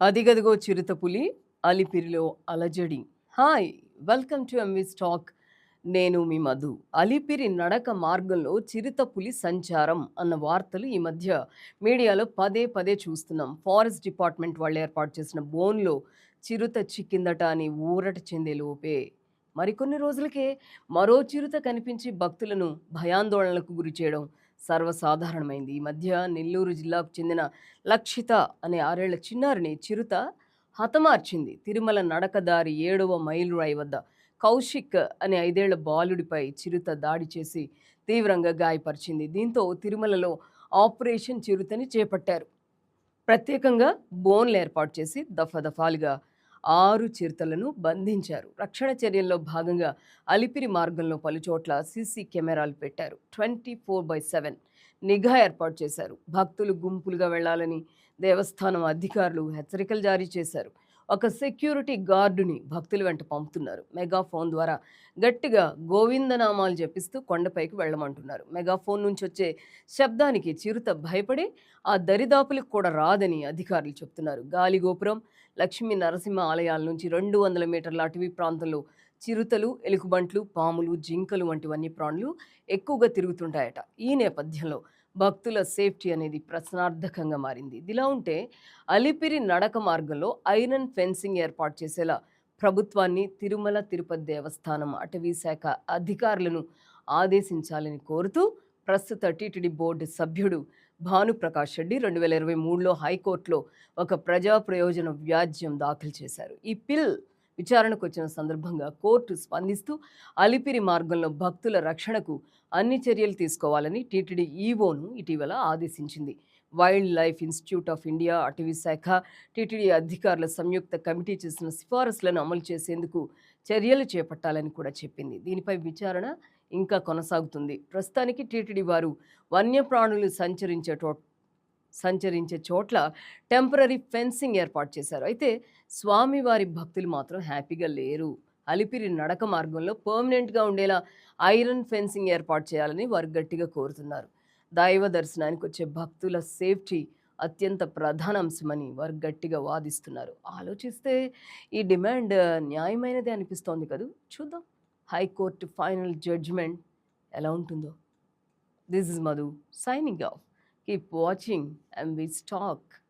అదిగదిగో చిరుతపులి అలిపిరిలో అలజడి హాయ్ వెల్కమ్ టు ఎంవిస్ స్టాక్ నేను మీ మధు. అలిపిరి నడక మార్గంలో చిరుతపులి సంచారం అన్న వార్తలు ఈ మధ్య మీడియాలో పదే పదే చూస్తున్నాం. ఫారెస్ట్ డిపార్ట్మెంట్ వాళ్ళు ఏర్పాటు చేసిన బోన్లో చిరుత చిక్కిందట అని ఊరట చెందే లోపే. మరికొన్ని రోజులకే మరో చిరుత కనిపించి భక్తులను భయాందోళనలకు గురి చేయడం సర్వసాధారణమైంది. ఈ మధ్య నెల్లూరు జిల్లాకు చెందిన లక్షిత అనే ఆరేళ్ళ చిన్నారిని చిరుత హతమార్చింది. తిరుమల నడకదారి ఏడవ మైలురాయి వద్ద కౌశిక్ అనే ఐదేళ్ళ బాలుడిపై చిరుత దాడి చేసి తీవ్రంగా గాయపరిచింది. దీంతో తిరుమలలో ఆపరేషన్ చిరుతని చేపట్టారు. ప్రత్యేకంగా బోన్లు ఏర్పాటు చేసి దఫాదఫాలుగా ఆరు చిరుతలను బంధించారు. రక్షణ చర్యల్లో భాగంగా అలిపిరి మార్గంలో పలుచోట్ల సీసీ కెమెరాలు పెట్టారు. ట్వంటీ ఫోర్ బై సెవెన్ నిఘా ఏర్పాటు చేశారు. భక్తులు గుంపులుగా వెళ్ళాలని దేవస్థానం అధికారులు హెచ్చరికలు జారీ చేశారు. ఒక సెక్యూరిటీ గార్డుని భక్తుల వెంట పంపుతున్నారు. మెగాఫోన్ ద్వారా గట్టిగా గోవిందనామాలు జపిస్తూ కొండపైకి వెళ్ళమంటున్నారు. మెగాఫోన్ నుంచి వచ్చే శబ్దానికి చిరుత భయపడి ఆ దరిదాపులకు కూడా రాదని అధికారులు చెప్తున్నారు. గాలిగోపురం లక్ష్మీ నరసింహ ఆలయాల నుంచి రెండు వందల మీటర్ల అటవీ ప్రాంతంలో చిరుతలు ఎలుగుబంట్లు పాములు జింకలు వంటి వన్యప్రాణులు ఎక్కువగా తిరుగుతుంటాయట. ఈ నేపథ్యంలో భక్తుల సేఫ్టీ అనేది ప్రశ్నార్థకంగా మారింది. ఇదిలా ఉంటే అలిపిరి నడక మార్గంలో ఐరన్ ఫెన్సింగ్ ఏర్పాటు చేసేలా ప్రభుత్వాన్ని తిరుమల తిరుపతి దేవస్థానం అటవీ శాఖ అధికారులను ఆదేశించాలని కోరుతూ ప్రస్తుత టీటీడీ బోర్డు సభ్యుడు భానుప్రకాష్ రెడ్డి రెండు వేల ఇరవై మూడులో హైకోర్టులో ఒక ప్రజా ప్రయోజన వ్యాజ్యం దాఖలు చేశారు. ఈ పిల్ విచారణకు వచ్చిన సందర్భంగా కోర్టు స్పందిస్తూ అలిపిరి మార్గంలో భక్తుల రక్షణకు అన్ని చర్యలు తీసుకోవాలని టీటీడీ ఈవోను ఇటీవల ఆదేశించింది. Wildlife institute of India అటవీ శాఖ టీటీడీ అధికారుల సంయుక్త కమిటీ చేసిన సిఫారసులను అమలు చేసేందుకు చర్యలు చేపట్టాలని కూడా చెప్పింది. దీనిపై విచారణ ఇంకా కొనసాగుతుంది. ప్రస్తుతానికి టీటీడీ వారు వన్యప్రాణులు సంచరించే సంచరించే చోట్ల టెంపరీ ఫెన్సింగ్ ఏర్పాటు చేశారు. అయితే స్వామివారి భక్తులు మాత్రం హ్యాపీగా లేరు. అలిపిరి నడక మార్గంలో పర్మనెంట్గా ఉండేలా ఐరన్ ఫెన్సింగ్ ఏర్పాటు చేయాలని వారు గట్టిగా కోరుతున్నారు. దైవ దర్శనానికి వచ్చే భక్తుల సేఫ్టీ అత్యంత ప్రధాన అంశమని వారు గట్టిగా వాదిస్తున్నారు. ఆలోచిస్తే ఈ డిమాండ్ న్యాయమైనదే అనిపిస్తోంది కదా? చూద్దాం. హైకోర్టు ఫైనల్ జడ్జ్మెంట్ ఎలా ఉంటుందో. This is Madhu signing off. keep watching and we stalk